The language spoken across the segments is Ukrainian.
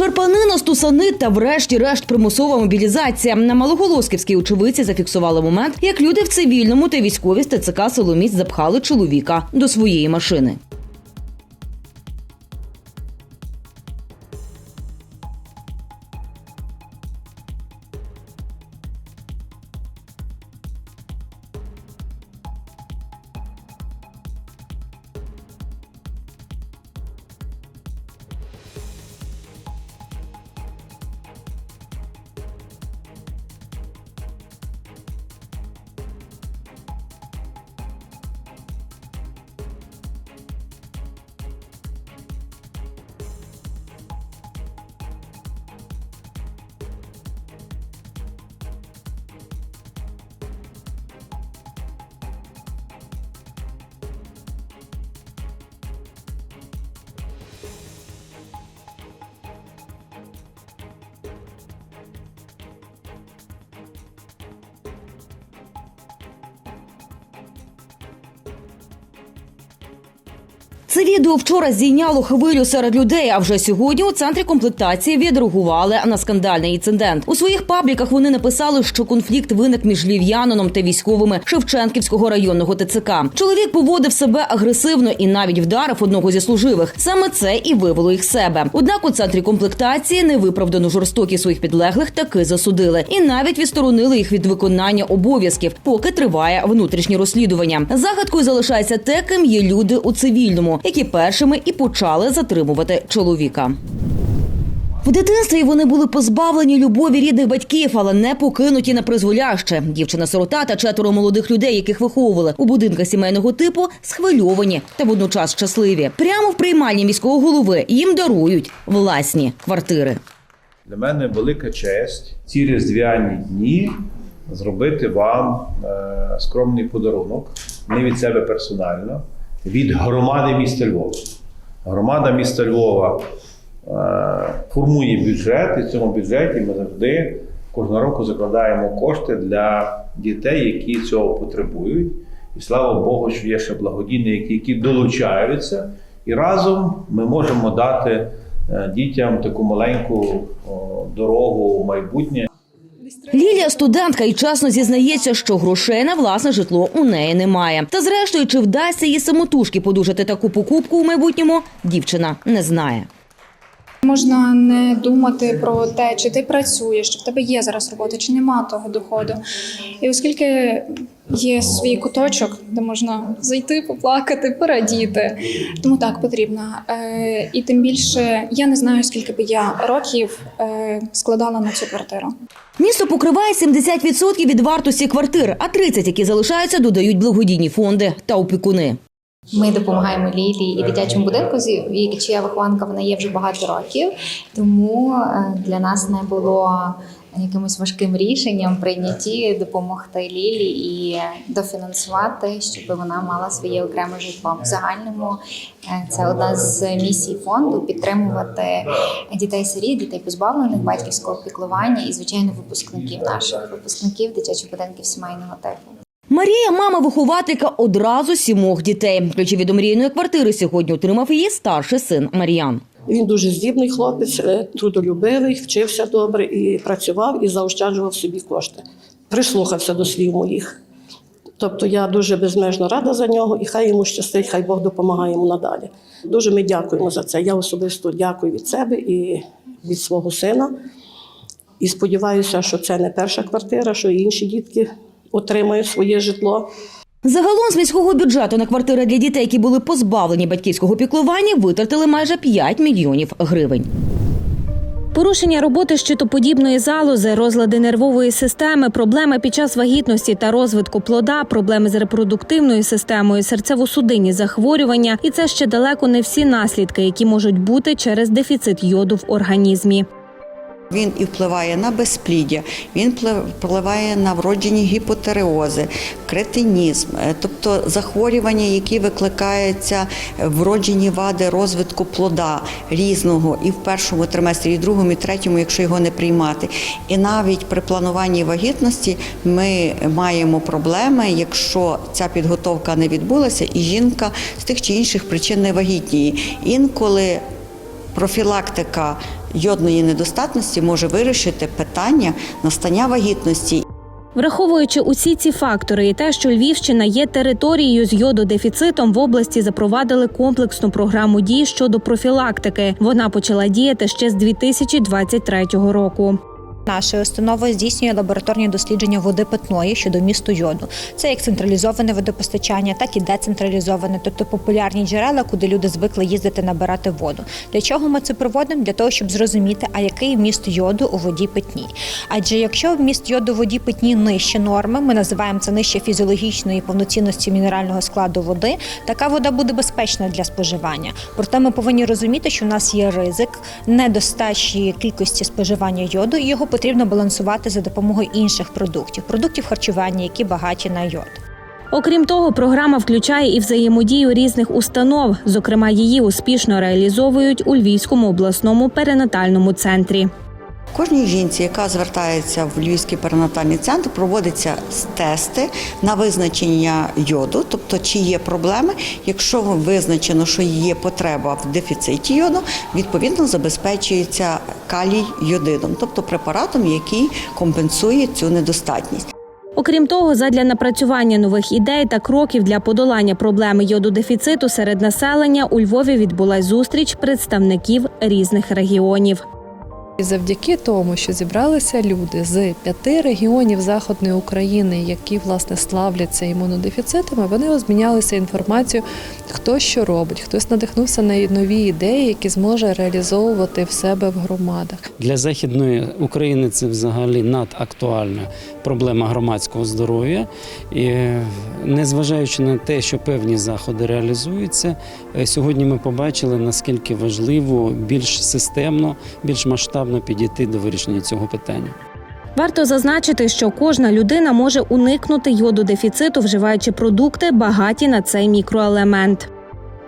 Шарпанина, стусани та врешті-решт примусова мобілізація. На Малоголосківській очевидці зафіксували момент, як люди в цивільному та військові з ТЦК Соломіць запхали чоловіка до своєї машини. Це відео вчора зійняло хвилю серед людей. А вже сьогодні у центрі комплектації відреагували на скандальний інцидент. У своїх пабліках вони написали, що конфлікт виник між львів'янином та військовими Шевченківського районного ТЦК. Чоловік поводив себе агресивно і навіть вдарив одного зі служивих. Саме це і вивело їх себе. Однак у центрі комплектації невиправдану жорстокість своїх підлеглих таки засудили і навіть відсторонили їх від виконання обов'язків, поки триває внутрішнє розслідування. Загадкою залишається те, ким є люди у цивільному, які першими і почали затримувати чоловіка. В дитинстві вони були позбавлені любові рідних батьків, але не покинуті на призволяще. Дівчина-сирота та четверо молодих людей, яких виховували у будинках сімейного типу, схвильовані та водночас щасливі. Прямо в приймальні міського голови їм дарують власні квартири. Для мене велика честь ці різдвяні дні зробити вам е, скромний подарунок, не від себе персонально, від громади міста Львова. Громада міста Львова е, формує бюджет, і в цьому бюджеті ми завжди кожного року закладаємо кошти для дітей, які цього потребують. І слава Богу, що є ще благодійники, які долучаються, і разом ми можемо дати е, дітям таку маленьку дорогу в майбутнє. Лілія студентка і чесно зізнається, що грошей на власне житло у неї немає. Та зрештою, чи вдасться їй самотужки подужати таку покупку у майбутньому, дівчина не знає. Можна не думати про те, чи ти працюєш, чи в тебе є зараз робота, чи нема того доходу. І оскільки є свій куточок, де можна зайти, поплакати, порадіти, тому так потрібно. Е, і тим більше я не знаю, скільки би я років е, складала на цю квартиру. Місто покриває 70% від вартості квартир, а 30%, які залишаються, додають благодійні фонди та опікуни. Ми допомагаємо Лілі і дитячому будинку, чия вихованка вона є вже багато років. Тому е, для нас не було якимось важким рішенням прийняті допомогти Лілі і дофінансувати, щоб вона мала своє окреме житло. В загальному е, це одна з місій фонду підтримувати дітей сиріт, дітей позбавлених батьківського піклування і звичайно випускників наших випускників дитячих будинків сімейного типу. Марія, мама вихователька одразу сімох дітей. Ключі від омрійної квартири сьогодні отримав її старший син Мар'ян. Він дуже здібний хлопець, е, трудолюбивий, вчився добре і працював і заощаджував собі кошти. Прислухався до слів моїх. Тобто я дуже безмежно рада за нього, і хай йому щастить, хай Бог допомагає йому надалі. Дуже ми дякуємо за це. Я особисто дякую від себе і від свого сина. І сподіваюся, що це не перша квартира, що і інші дітки отримають своє житло. Загалом з міського бюджету на квартири для дітей, які були позбавлені батьківського піклування, витратили майже 5 мільйонів гривень. Порушення роботи щитоподібної залози, розлади нервової системи, проблеми під час вагітності та розвитку плода, проблеми з репродуктивною системою, серцево-судинні захворювання, і це ще далеко не всі наслідки, які можуть бути через дефіцит йоду в організмі. Він і впливає на безпліддя, він вплив- впливає на вроджені гіпотереози, кретинізм, е, тобто захворювання, які викликаються е, вроджені вади розвитку плода різного і в першому триместрі, і в другому, і третьому, якщо його не приймати. І навіть при плануванні вагітності ми маємо проблеми, якщо ця підготовка не відбулася, і жінка з тих чи інших причин не вагітніє. Інколи профілактика йодної недостатності може вирішити питання настання вагітності Враховуючи усі ці фактори і те, що Львівщина є територією з йододефіцитом, в області запровадили комплексну програму дій щодо профілактики. Вона почала діяти ще з 2023 року. Нашою установою здійснює лабораторні дослідження води питної щодо місту йоду. Це як централізоване водопостачання, так і децентралізоване, тобто популярні джерела, куди люди звикли їздити набирати воду. Для чого ми це проводимо? Для того, щоб зрозуміти, а який вміст йоду у воді питній. Адже якщо вміст йоду у воді питній нижче норми, ми називаємо це нижче фізіологічної повноцінності мінерального складу води, така вода буде безпечна для споживання. Проте ми повинні розуміти, що в нас є ризик недостачі кількості споживання йоду, і його потрібно балансувати за допомогою інших продуктів, продуктів харчування, які багаті на йод. Окрім того, програма включає і взаємодію різних установ. Зокрема, її успішно реалізовують у Львівському обласному перинатальному центрі. Кожній жінці, яка звертається в Львівський перинатальний центр, проводяться тести на визначення йоду, тобто чи є проблеми. Якщо визначено, що є потреба в дефіциті йоду, відповідно забезпечується калій йодидом, тобто препаратом, який компенсує цю недостатність. Окрім того, задля напрацювання нових ідей та кроків для подолання проблеми йододефіциту серед населення у Львові відбулась зустріч представників різних регіонів. І завдяки тому, що зібралися люди з п'яти регіонів Західної України, які власне славляться імунодефіцитами, вони обмінялися інформацією, хто що робить, хтось надихнувся на нові ідеї, які зможе реалізовувати в себе в громадах. Для західної України це взагалі надактуальна проблема громадського здоров'я. І незважаючи на те, що певні заходи реалізуються, е, сьогодні ми побачили наскільки важливо більш системно, більш масштабно підійти до вирішення цього питання. Варто зазначити, що кожна людина може уникнути йододефіциту, вживаючи продукти, багаті на цей мікроелемент.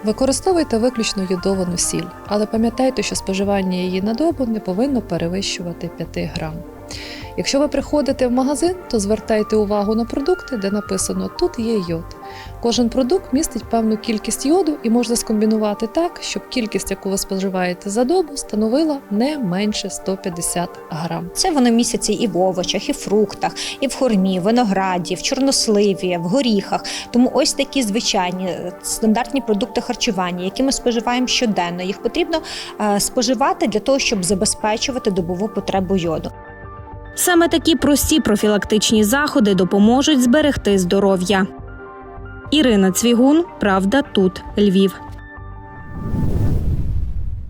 Використовуйте виключно йодовану сіль, але пам'ятайте, що споживання її на добу не повинно перевищувати 5 грам. Якщо ви приходите в магазин, то звертайте увагу на продукти, де написано тут є йод. Кожен продукт містить певну кількість йоду і можна скомбінувати так, щоб кількість, яку ви споживаєте за добу, становила не менше 150 грам. Це воно містяться і в овочах, і в фруктах, і в хурмі, винограді, в чорносливі, в горіхах. Тому ось такі звичайні е, стандартні продукти харчування, які ми споживаємо щоденно. Їх потрібно е, споживати для того, щоб забезпечувати добову потребу йоду. Саме такі прості профілактичні заходи допоможуть зберегти здоров'я. Ірина Цвігун, Правда, тут Львів.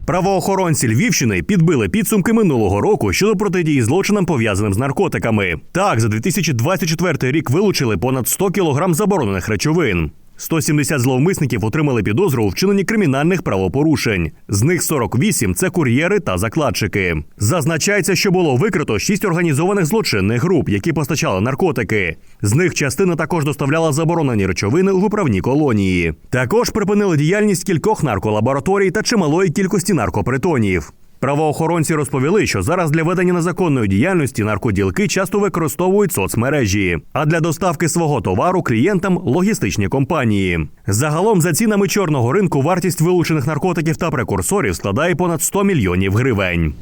Правоохоронці Львівщини підбили підсумки минулого року щодо протидії злочинам пов'язаним з наркотиками. Так, за 2024 рік вилучили понад 100 кілограм заборонених речовин. 170 зловмисників отримали підозру у вчиненні кримінальних правопорушень. З них 48 – це кур'єри та закладчики. Зазначається, що було викрито 6 організованих злочинних груп, які постачали наркотики. З них частина також доставляла заборонені речовини у виправні колонії. Також припинили діяльність кількох нарколабораторій та чималої кількості наркопритонів. Правоохоронці розповіли, що зараз для ведення незаконної діяльності наркоділки часто використовують соцмережі, а для доставки свого товару клієнтам логістичні компанії. Загалом, за цінами чорного ринку, вартість вилучених наркотиків та прекурсорів складає понад 100 мільйонів гривень.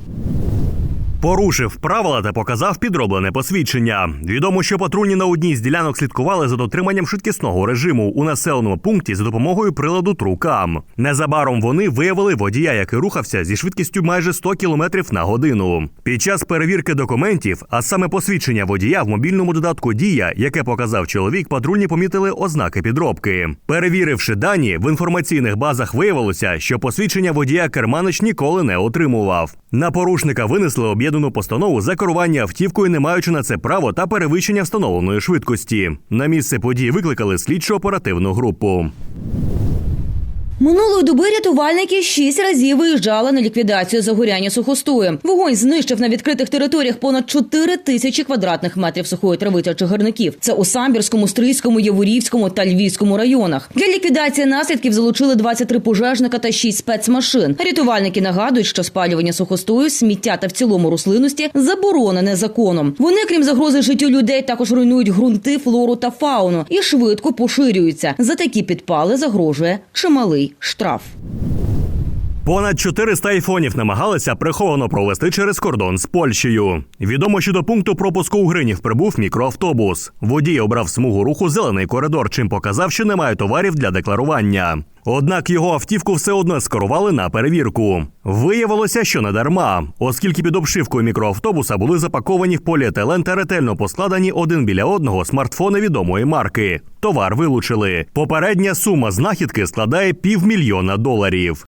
Порушив правила та показав підроблене посвідчення. Відомо, що патрульні на одній з ділянок слідкували за дотриманням швидкісного режиму у населеному пункті за допомогою приладу Трукам. Незабаром вони виявили водія, який рухався зі швидкістю майже 100 км на годину. Під час перевірки документів, а саме посвідчення водія в мобільному додатку Дія, яке показав чоловік, патрульні помітили ознаки підробки. Перевіривши дані, в інформаційних базах виявилося, що посвідчення водія Керманич ніколи не отримував. На порушника винесли об'єднану постанову за керування автівкою, не маючи на це право та перевищення встановленої швидкості. На місце події викликали слідчо оперативну групу. Минулої доби рятувальники шість разів виїжджали на ліквідацію загоряння сухостою. Вогонь знищив на відкритих територіях понад 4 тисячі квадратних метрів сухої трави та чагарників. Це у Самбірському, Стрийському, Яворівському та Львівському районах. Для ліквідації наслідків залучили 23 пожежника та 6 спецмашин. Рятувальники нагадують, що спалювання сухостою, сміття та в цілому рослинності заборонене законом. Вони, крім загрози життю людей, також руйнують ґрунти, флору та фауну і швидко поширюються. За такі підпали загрожує чималий штраф. Понад 400 айфонів намагалися приховано провести через кордон з Польщею. Відомо, що до пункту пропуску у Гринів прибув мікроавтобус. Водій обрав смугу руху зелений коридор, чим показав, що немає товарів для декларування. Однак його автівку все одно скерували на перевірку. Виявилося, що не дарма, оскільки під обшивкою мікроавтобуса були запаковані в поліетилен та ретельно поскладені один біля одного смартфони відомої марки. Товар вилучили. Попередня сума знахідки складає півмільйона доларів.